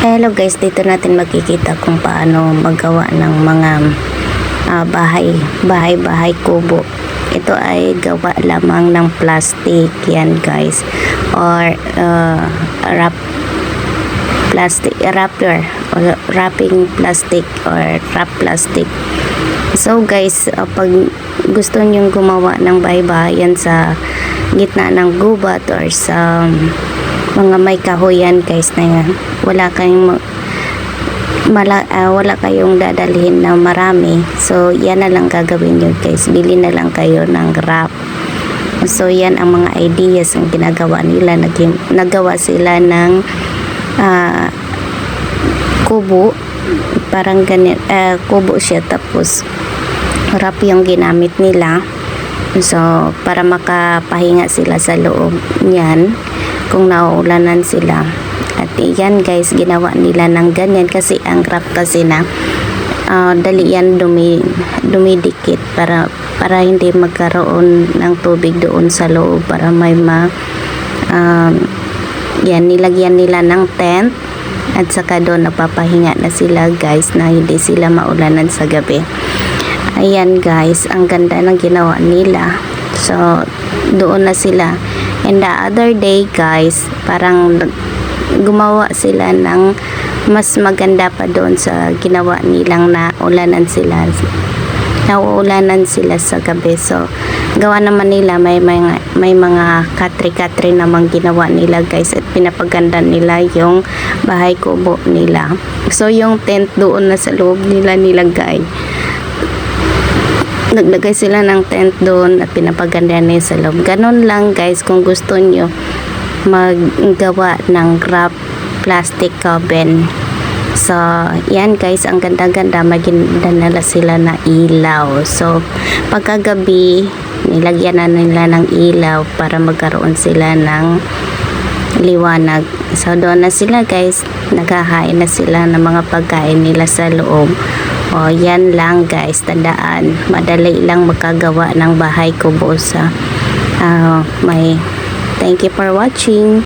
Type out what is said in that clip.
Hello guys, dito natin makikita kung paano magawa ng mga ah, bahay, bahay-bahay kubo. Ito ay gawa lamang ng plastic yan guys or uh, wrap plastic wrapper or wrapping plastic or wrap plastic. So guys, uh, pag gusto nyong gumawa ng bahay-bahayan sa gitna ng gubat or sa mga may kahoyan guys na yan, wala kayong ma- mala, ah, wala kayong dadalhin na marami. So, yan na lang gagawin nyo guys. Bili na lang kayo ng wrap. So, yan ang mga ideas ang ginagawa nila. Naging, nagawa sila ng ah, kubo. Parang ganit, ah, kubo siya. Tapos, wrap yung ginamit nila. So, para makapahinga sila sa loob niyan kung nauulanan sila. At yan guys, ginawa nila ng ganyan kasi ang wrap kasi na ah, dali yan dumi, dumidikit para para hindi magkaroon ng tubig doon sa loob para may ma um, yan nilagyan nila ng tent at saka doon napapahinga na sila guys na hindi sila maulanan sa gabi ayan guys ang ganda ng ginawa nila. So doon na sila. And the other day guys parang gumawa sila ng mas maganda pa doon sa ginawa nilang naulanan sila. Nauulanan sila sa gabi. So gawa naman nila may mga may mga katri-katri namang ginawa nila guys at pinapaganda nila yung bahay kubo nila. So yung tent doon na sa loob nila nilagay naglagay sila ng tent doon at pinapaganda nila sa loob ganun lang guys kung gusto nyo maggawa ng wrap plastic coven So, yan guys, ang ganda-ganda, maganda nila sila na ilaw. So, pagkagabi, nilagyan na nila ng ilaw para magkaroon sila ng liwanag. So, doon na sila guys, naghahain na sila ng mga pagkain nila sa loob. O, yan lang guys, tandaan, madali lang makagawa ng bahay kubo sa ah, may Thank you for watching.